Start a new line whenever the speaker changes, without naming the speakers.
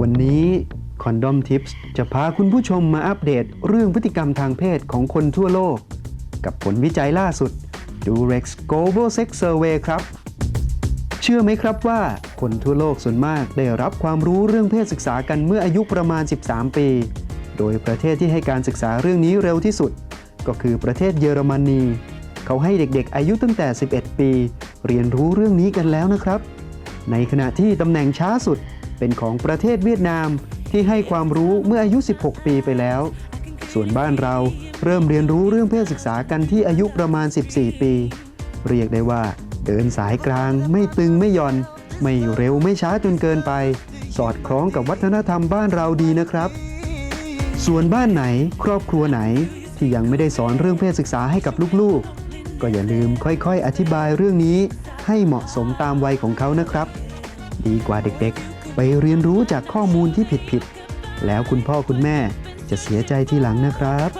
วันนี้คอนดอมทิปส์จะพาคุณผู้ชมมาอัปเดตเรื่องพฤติกรรมทางเพศของคนทั่วโลก กับผลวิจัยล่าสุด Durex Global Sex Survey ครับ เชื่อไหมครับว่าคนทั่วโลกส่วนมากได้รับความรู้เรื่องเพศศึกษากันเมื่ออายุประมาณ 13 ปี โดยประเทศที่ให้การศึกษาเรื่องนี้เร็วที่สุด ก็คือประเทศเยอรมนี เขาให้เด็กๆ อายุตั้งแต่ 11 ปี เรียนรู้เรื่องนี้กันแล้วนะครับ ในขณะที่ตำแหน่งช้าสุดเป็นของประเทศเวียดนามที่ให้ความรู้เมื่ออายุ 16 ปีไปแล้ว ส่วนบ้านเราเริ่มเรียนรู้เรื่องเพศศึกษากันที่อายุประมาณ 14 ปี เรียกได้ว่าเดินสายกลางไม่ตึงไม่หย่อน ไม่เร็วไม่ช้าจนเกินไป สอดคล้องกับวัฒนธรรมบ้านเราดีนะครับ ส่วนบ้านไหนครอบครัวไหนที่ยังไม่ได้สอนเรื่องเพศศึกษาให้กับลูกๆ ก็อย่าลืมค่อยๆอธิบายเรื่องนี้ ให้เหมาะสมตามวัยของเขานะครับ ดีกว่าเด็กๆ ไปเรียนรู้จากข้อมูลที่ผิดๆแล้วคุณพ่อคุณแม่จะเสียใจทีหลังนะครับ